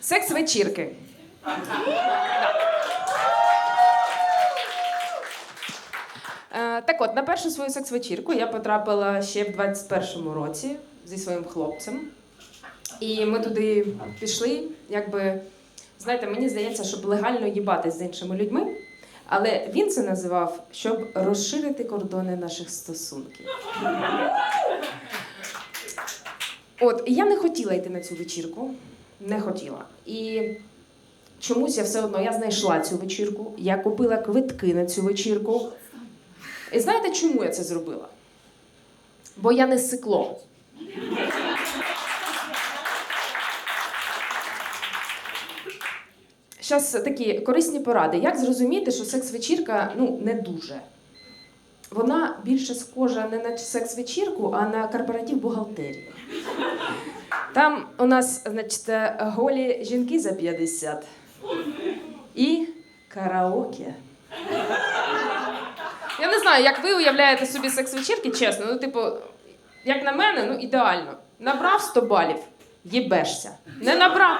Секс-вечірки. Е, Так от, на першу свою секс-вечірку я потрапила ще в 21-му році зі своїм хлопцем. І ми туди пішли, якби, знаєте, мені здається, щоб легально їбатись з іншими людьми. Але він це називав, щоб розширити кордони наших стосунків. От, і я не хотіла йти на цю вечірку. Не хотіла. І чомусь я все одно я знайшла цю вечірку, я купила квитки на цю вечірку. І знаєте, чому я це зробила? Бо я не сикло. Зараз такі корисні поради. Як зрозуміти, що секс-вечірка ну, не дуже? Вона більше схожа не на секс-вечірку, а на корпоратив бухгалтерії. Там у нас, значить, голі жінки за 50 і караоке. Я не знаю, як ви уявляєте собі секс-вечірки, чесно. Ну, типу, як на мене, ну ідеально. Набрав 100 балів, їбешся. Не набрав.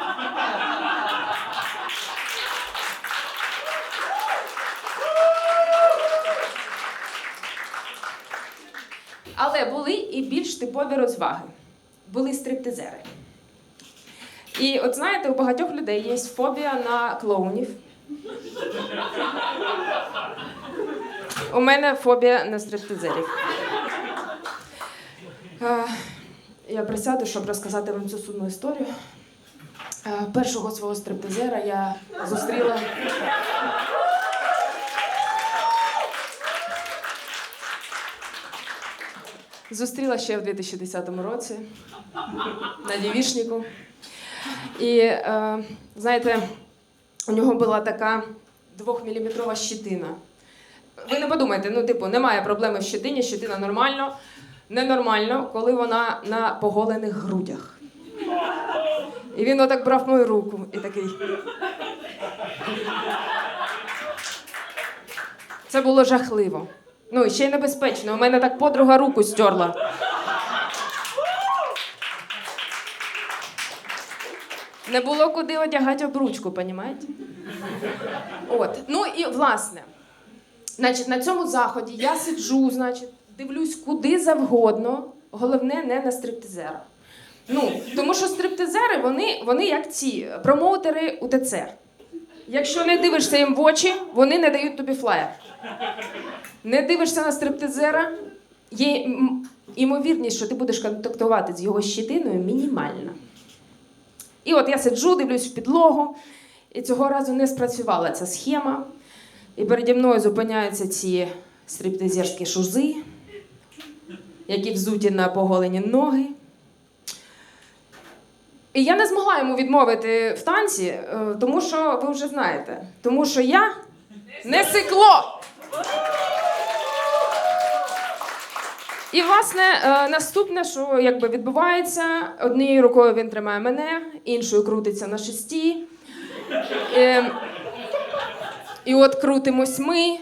Але були і більш типові розваги. Були стриптизери. І от знаєте, у багатьох людей є фобія на клоунів. У мене фобія на стриптизерів. Е, Я присяду, щоб розказати вам цю судну історію. Е, Першого свого стриптизера я зустріла. Зустріла ще в 2010 році на дівішнику. І е, знаєте, у нього була така двохміліметрова щитина. Ви не подумайте, ну, типу, немає проблеми в щитині, щитина нормально. Ненормально, коли вона на поголених грудях. І він отак брав мою руку і такий. Це було жахливо. Ну, ще й небезпечно. У мене так подруга руку стерла. Не було куди одягати обручку, понімаєте? От. Ну і власне, значить, на цьому заході я сиджу, значить, дивлюсь куди завгодно. Головне, не на стриптизера. Ну, тому що стриптизери, вони, вони як ці промоутери УТЦ. Якщо не дивишся їм в очі, вони не дають тобі флаєр. Не дивишся на стриптизера, є м, імовірність, що ти будеш контактувати з його щитиною мінімальна. І от я сиджу, дивлюсь в підлогу, і цього разу не спрацювала ця схема. І переді мною зупиняються ці стриптизерські шузи, які взуті на поголені ноги. І я не змогла йому відмовити в танці, е, тому що ви вже знаєте, тому що я не сикло. І, власне, е, наступне, що якби відбувається, однією рукою він тримає мене, іншою крутиться на шесті. Е, І от крутимось ми,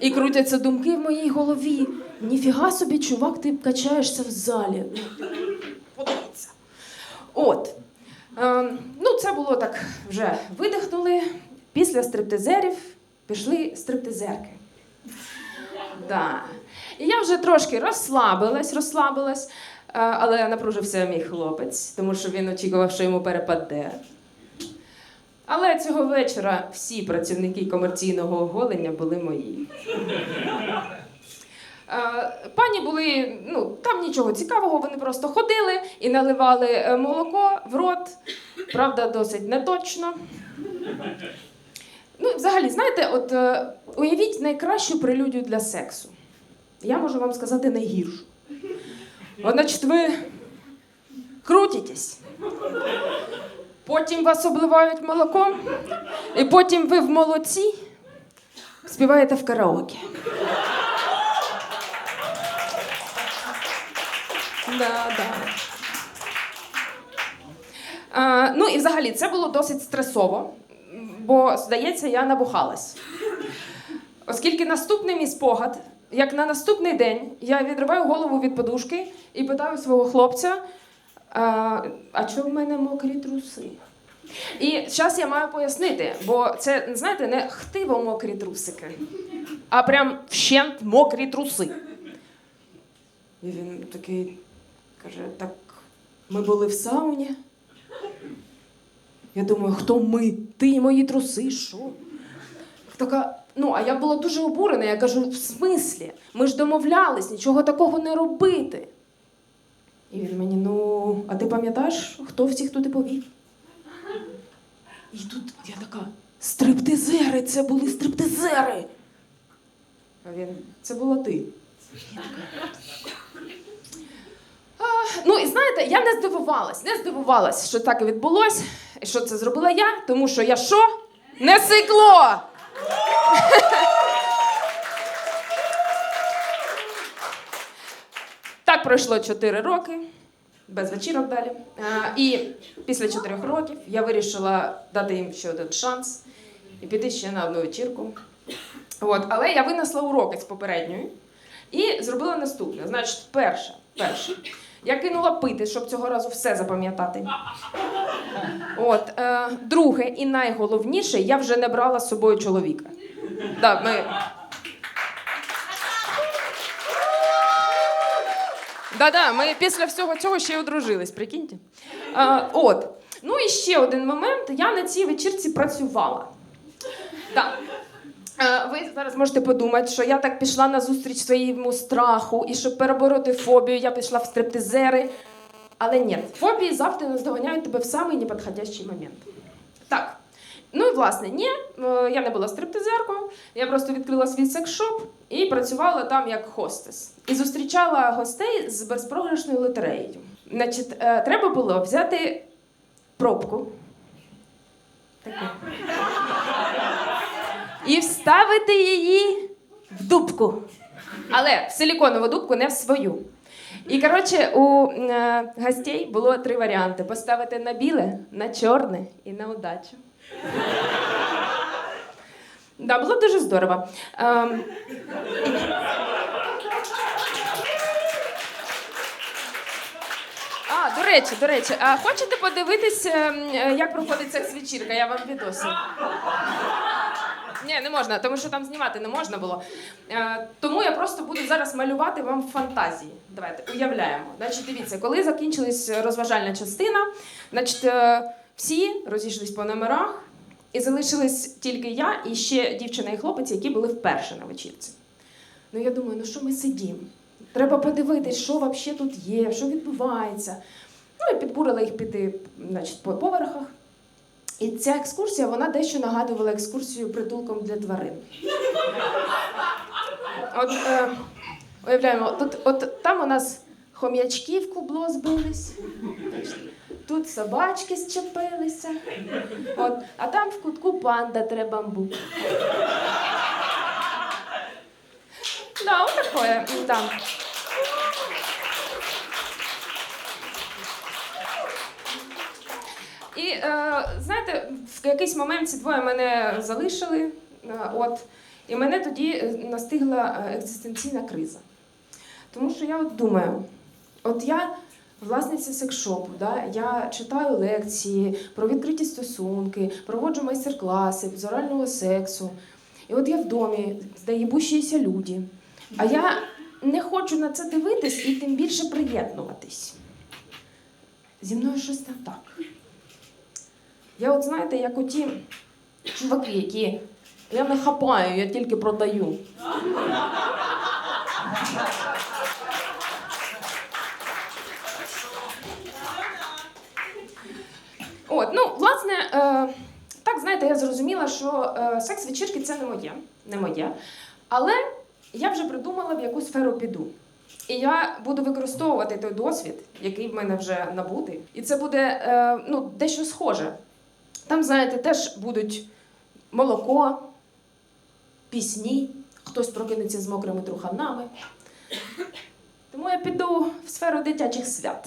і крутяться думки в моїй голові. Ніфіга собі, чувак, ти качаєшся в залі. Ну, Подивіться. От. Е, ну, це було так вже видихнули. Після стриптизерів пішли стриптизерки. Да. І я вже трошки розслабилась, розслабилась, е, але напружився мій хлопець, тому що він очікував, що йому перепаде. Але цього вечора всі працівники комерційного оголення були мої. Е, Пані були, ну там нічого цікавого, вони просто ходили і наливали е, молоко в рот. Правда, досить неточно. Ну, взагалі, знаєте, от уявіть найкращу прелюдію для сексу. Я можу вам сказати найгіршу. Значить, ви крутитесь. Потім вас обливають молоком, і потім ви в молоці співаєте в караоке. Да, да. А, ну і взагалі це було досить стресово, бо, здається, я набухалась. Оскільки наступний мій спогад, як на наступний день, я відриваю голову від подушки і питаю свого хлопця: а, а чого в мене мокрі труси? І зараз я маю пояснити, бо це, знаєте, не хтиво мокрі трусики, а прям вщент мокрі труси. І він такий каже: так ми були в сауні. Я думаю, хто ми? Ти і мої труси, що? Така, ну, а я була дуже обурена. Я кажу, в смислі? Ми ж домовлялись нічого такого не робити. І він мені, ну, а ти пам'ятаєш, хто всіх туди повів? І тут я така, стриптизери, це були стриптизери. А він, це була ти. Я така, а, ну і знаєте, я не здивувалась, не здивувалась, що так і відбулось, і що це зробила я, тому що я що? Не сикло! Так пройшло 4 роки, без вечірок далі. А, і після 4 років я вирішила дати їм ще один шанс і піти ще на одну вечірку. От, але я винесла уроки з попередньої і зробила наступне. Значить, перше, перше. Я кинула пити, щоб цього разу все запам'ятати. От, е, друге і найголовніше, я вже не брала з собою чоловіка. Да, ми... Да-да, ми після всього цього ще й одружились, прикиньте. Е, от. Ну і ще один момент. Я на цій вечірці працювала. Так. Ви зараз можете подумати, що я так пішла на зустріч своєму страху, і щоб перебороти фобію, я пішла в стриптизери. Але ні, фобії завжди наздоганяють тебе в самий неподходящий момент. Так. Ну і власне, ні, я не була стриптизеркою, я просто відкрила свій секс-шоп і працювала там як хостес. І зустрічала гостей з безпрограшною лотереєю. Значить, е, треба було взяти пробку. Таку і вставити її в дубку. Але в силіконову дубку, не в свою. І коротше, у е, гостей було три варіанти: поставити на біле, на чорне і на удачу. Да, було дуже здорово. Ем, а, до речі, до речі, а хочете подивитись, ем, е, як проходить секс-вечірка? Я вам відоси. Ні, не можна, тому що там знімати не можна було. Е, тому я просто буду зараз малювати вам фантазії. Давайте уявляємо. Значить, дивіться, коли закінчилась розважальна частина, значить, е, всі розійшлись по номерах, і залишились тільки я і ще дівчина і хлопець, які були вперше на вечірці. Ну я думаю, ну що ми сидімо? Треба подивитись, що взагалі тут є, що відбувається. Ну і підбурила їх піти значить, по поверхах. І ця екскурсія вона дещо нагадувала екскурсію притулком для тварин. От е, уявляємо, тут, от там у нас хом'ячки в кубло збились, тут собачки зчепилися, от, а там в кутку панда треба. Да, вот такое, да. І е, знаєте, в якийсь момент ці двоє мене залишили, е, от, і мене тоді е, настигла е, екзистенційна криза. Тому що я от думаю, от я власниця секшопу, да, я читаю лекції про відкриті стосунки, проводжу майстер-класи з орального сексу. І от я в домі, здаєбущіся люди. А я не хочу на це дивитись і тим більше приєднуватись. Зі мною щось не так. Я от знаєте, як оті чуваки, які я не хапаю, я тільки продаю. Що е, секс-вечірки це не моє, не моє. Але я вже придумала, в яку сферу піду. І я буду використовувати той досвід, який в мене вже набутий. І це буде е, ну, дещо схоже. Там, знаєте, теж будуть молоко, пісні, хтось прокинеться з мокрими труханами. Тому я піду в сферу дитячих свят.